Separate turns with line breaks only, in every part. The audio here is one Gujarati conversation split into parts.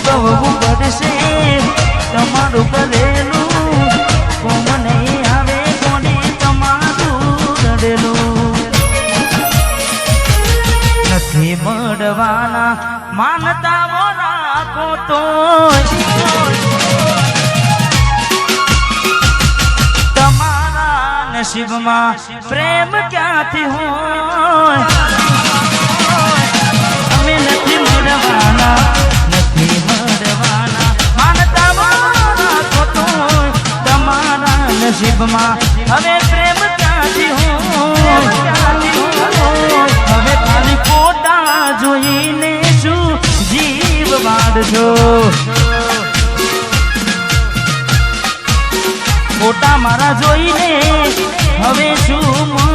જોવું પડશે તમારું કરેલું કોમ નહીં આવે કોને તમારું રડેલું નથી મળવાના માનતા રાખો તો તમારા નસીબમાં પ્રેમ ક્યાંથી હોય? વાળજો ફોટા મારા જોઈને હવે શું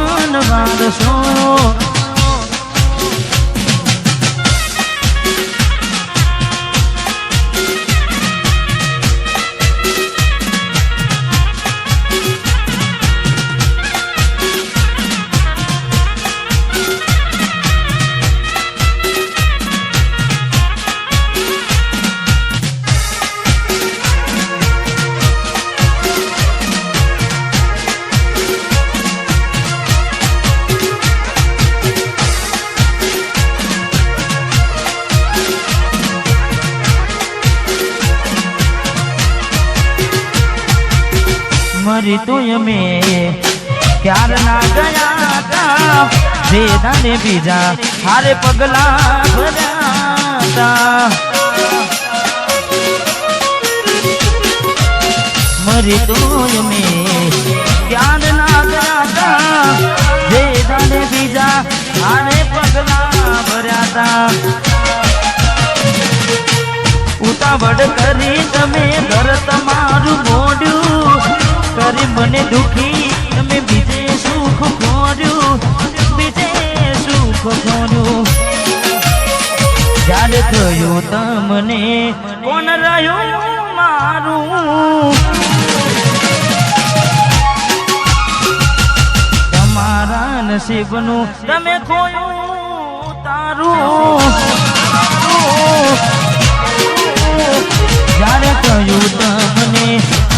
મરી તો મે ક્યાર ના ગયા તા? વેદાને બીજા હારે પગલા ભર્યા તા. મરી તો અમે ક્યાર ના ગયા તા? વેદાને બીજા હારે પગલા ભર્યા તા. ઉતાવળ કરી તમે, ઘર તમારું મોડ્યું કરી મને દુખી. તમે બીજે સુખ ખોર્યું બીજે સુખ ખોર્યું જ્યારે થયું તમને. કોણ રહ્યું મારું? તમારા નસીબનું તમે ખોયું તારું. જ્યારે કહ્યું તમને.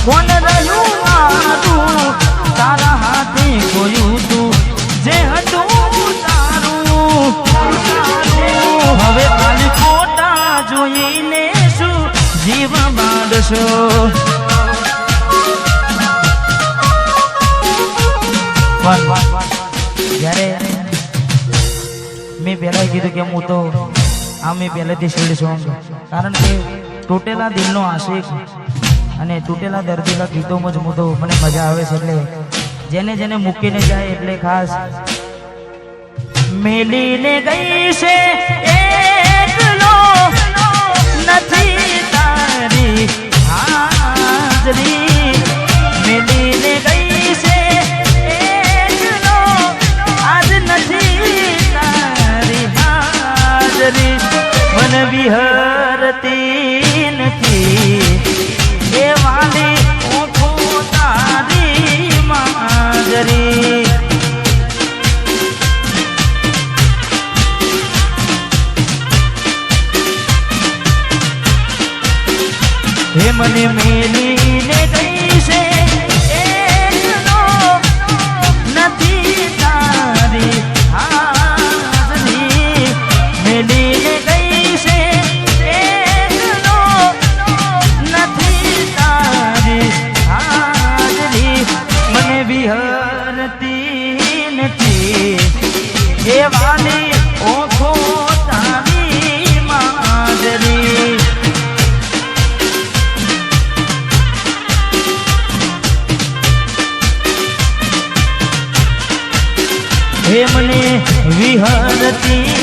કોણ રહ્યું બાંધશો જ્યારે મેં પહેલા કીધું કે હું તો આ મેં પહેલેથી શેડ સોંગ કારણ કે તૂટેલા દિલનો આશિક અને તૂટેલા દર્દીના ગીતોમાં જ હું તો મને મજા આવે છે એટલે જેને જેને મૂકીને જાય એટલે ખાસ મેલીને ગઈ છે એકલો. નથી હાજરી મેલીને ગઈ છે એકલો આજ નથી તારી હાજરી મન વિહરતી નથી એ વાલી ઓઠો મને મેલીને વિહરતી નથી. એ વાલી ઓખો તારી માજરી હે મને વિહરતી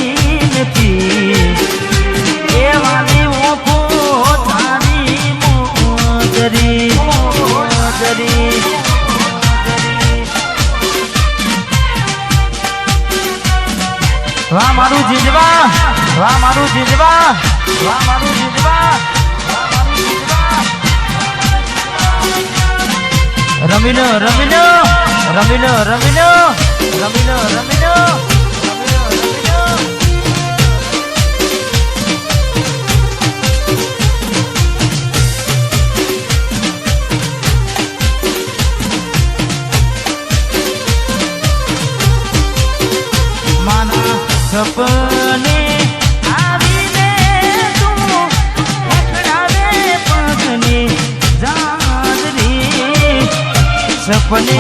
વાહ, મારું જીજવા. વાહ, મારું જીજવા. વાહ, મારું જીજવા. રમીનો રમીનો રમીનો રમીનો રમીનો રમીનો સપને આવીને તું એકડાવે પગની જાજરી સપને